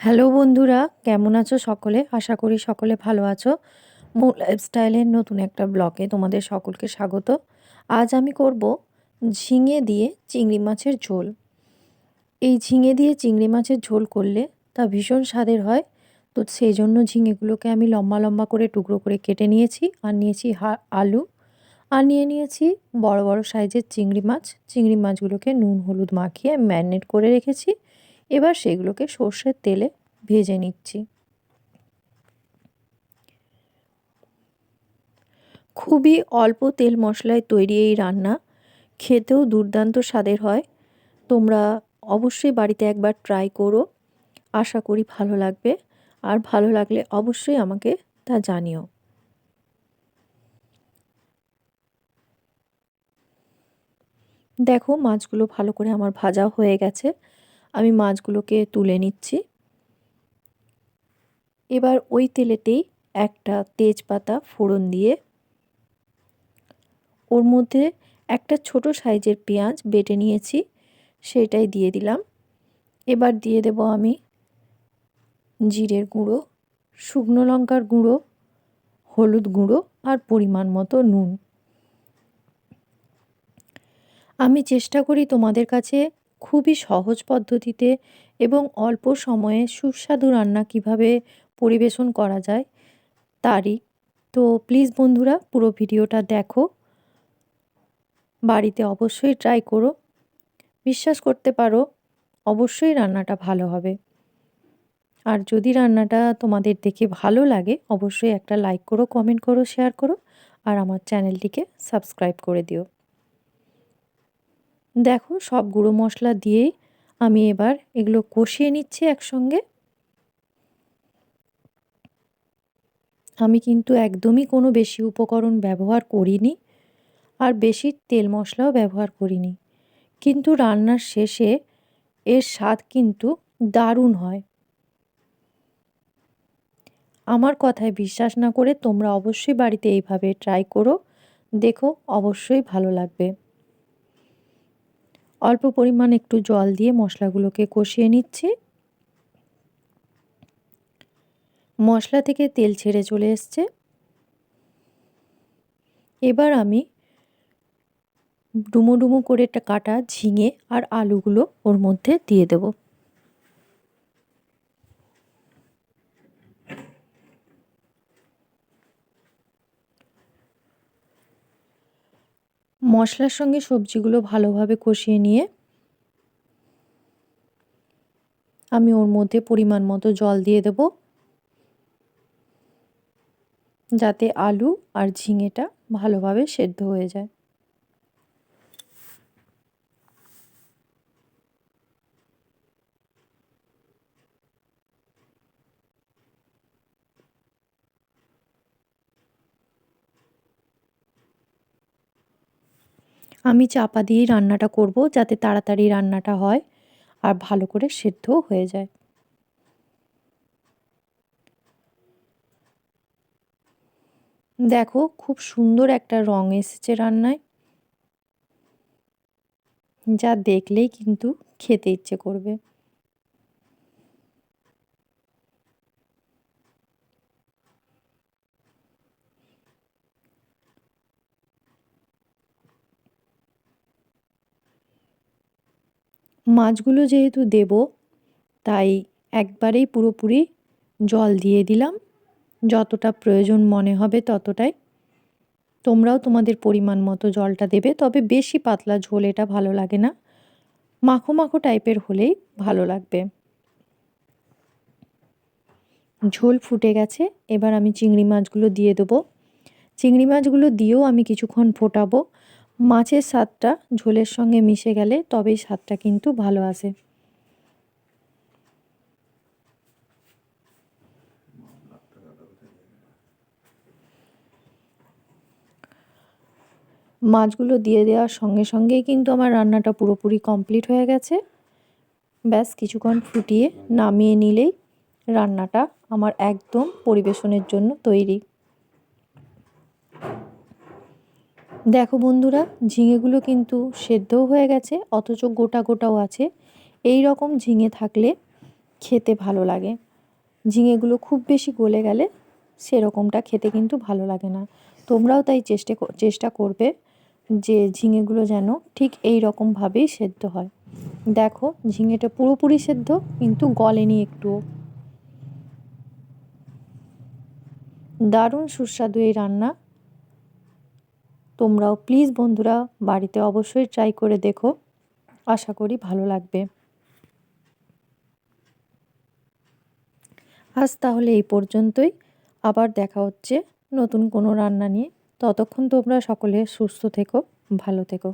Hello বন্ধুরা, কেমন আছো সকলে? আশা করি সকলে ভালো আছো। মো লাইফস্টাইলের নতুন একটা ব্লগে তোমাদের সকলকে স্বাগত। আজ আমি করব ঝিঙে দিয়ে চিংড়ি মাছের ঝোল। এই ঝিঙে দিয়ে চিংড়ি মাছের ঝোল করলে তা ভীষণ স্বাদের হয়। তো সেই জন্য ঝিঙেগুলোকে আমি লম্বা লম্বা করে টুকরো করে কেটে নিয়েছি আর নিয়েছি আলু। আর নিয়ে নিয়েছি বড় বড় সাইজের চিংড়ি মাছ। চিংড়ি মাছগুলোকে নুন, হলুদ মাখিয়ে ম্যারিনেট করে রেখেছি। এবার সেগুলোকে সর্ষের তেলে ভেজে নিচ্ছি। খুবই অল্প তেল মশলায় তৈরি এই রান্না, খেতেও দুর্দান্ত স্বাদের হয়। তোমরা অবশ্যই বাড়িতে একবার ট্রাই করো, আশা করি ভালো লাগবে। আর ভালো লাগলে অবশ্যই আমাকে তা জানিও। দেখো, মাছগুলো ভালো করে আমার ভাজা হয়ে গেছে। আমি মাছগুলোকে তুলে নিচ্ছি। এবার ওই তেলেতেই একটা তেজপাতা ফোড়ন দিয়ে ওর মধ্যে একটা ছোট সাইজের পেঁয়াজ বেটে নিয়েছি, সেটাই দিয়ে দিলাম। এবার দিয়ে দেব আমি জিরের গুঁড়ো, শুকনো লঙ্কার গুঁড়ো, হলুদ গুঁড়ো আর পরিমাণ মতো নুন। আমি চেষ্টা করি তোমাদের কাছে খুবই সহজ পদ্ধতিতে এবং অল্প সময়ে সুস্বাদু রান্না কীভাবে পরিবেশন করা যায় তারই। তো প্লিজ বন্ধুরা, পুরো ভিডিওটা দেখো। বাড়িতে অবশ্যই ট্রাই করো। বিশ্বাস করতে পারো, অবশ্যই রান্নাটা ভালো হবে। আর যদি রান্নাটা তোমাদের দেখে ভালো লাগে, অবশ্যই একটা লাইক করো কমেন্ট করো শেয়ার করো, আর আমার চ্যানেলটিকে সাবস্ক্রাইব করে দিও। দেখো সব গুঁড়ো মশলা দিয়েই আমি এবার এগুলো কষিয়ে নিচ্ছি একসঙ্গে। আমি কিন্তু একদমই কোনো বেশি উপকরণ ব্যবহার করিনি আর বেশি তেল মশলাও ব্যবহার করিনি। কিন্তু রান্নার শেষে এর স্বাদ কিন্তু দারুণ হয়। আমার কথায় বিশ্বাস না করে তোমরা অবশ্যই বাড়িতে এইভাবে ট্রাই করো। দেখো অবশ্যই ভালো লাগবে। অল্প পরিমাণ একটু জল দিয়ে মশলাগুলোকে কষিয়ে নিচ্ছি। মশলা থেকে তেল ছেড়ে চলে এসছে। এবার আমি ডুমো ডুমো করে একটা কাটা ঝিঙে আর আলুগুলো ওর মধ্যে দিয়ে দেব। মশলার সঙ্গে সবজিগুলো ভালোভাবে কষিয়ে নিয়ে আমি ওর মধ্যে পরিমাণ মতো জল দিয়ে দেব। যাতে আলু আর ঝিঙেটা ভালোভাবে সেদ্ধ হয়ে যায়। আমি চাপা দিয়েই রান্নাটা করব যাতে তাড়াতাড়ি রান্নাটা হয় আর ভালো করে সেদ্ধও হয়ে যায়। দেখো খুব সুন্দর একটা রং এসেছে রান্নায়। যা দেখলেই কিন্তু খেতে ইচ্ছে করবে। মাছগুলো যেহেতু দেব, তাই একবারেই পুরোপুরি জল দিয়ে দিলাম। যতটা প্রয়োজন মনে হবে ততটাই। তোমরাও তোমাদের পরিমাণ মতো জলটা দেবে, তবে বেশি পাতলা ঝোল এটা ভালো লাগে না। মাখো মাখো টাইপের হলেই ভালো লাগবে। ঝোল ফুটে গেছে, এবার আমি চিংড়ি মাছগুলো দিয়ে দেবো। চিংড়ি মাছগুলো দিয়েও আমি কিছুক্ষণ ফোটাবো। মাছের স্বাদটা ঝোলের সঙ্গে মিশে গেলে তবেই স্বাদটা কিন্তু ভালো আসে। মাছগুলো দিয়ে দেওয়ার সঙ্গে সঙ্গেই কিন্তু আমার রান্নাটা পুরোপুরি কমপ্লিট হয়ে গেছে। ব্যাস, কিছুক্ষণ ফুটিয়ে নামিয়ে নিলেই রান্নাটা আমার একদম পরিবেশনের জন্য তৈরি। দেখো বন্ধুরা, ঝিঙেগুলো কিন্তু সেদ্ধও হয়ে গেছে, অথচ গোটা গোটাও আছে। এই রকম ঝিঙে থাকলে খেতে ভালো লাগে। ঝিঙেগুলো খুব বেশি গলে গেলে সেরকমটা খেতে কিন্তু ভালো লাগে না। তোমরাও তাই চেষ্টা চেষ্টা করবে যে ঝিঙেগুলো যেন ঠিক এই রকমভাবেই সেদ্ধ হয়। দেখো, ঝিঙেটা পুরোপুরি সেদ্ধ, কিন্তু গলেনি একটুও। দারুণ সুস্বাদু এই রান্না। তোমরাও প্লিজ বন্ধুরা বাড়িতে অবশ্যই ট্রাই করে দেখো। আশা করি ভালো লাগবে। আজ তাহলে এই পর্যন্তই। আবার দেখা হচ্ছে নতুন কোনো রান্না নিয়ে। ততক্ষণ তোমরা সকলে সুস্থ থেকো, ভালো থেকো।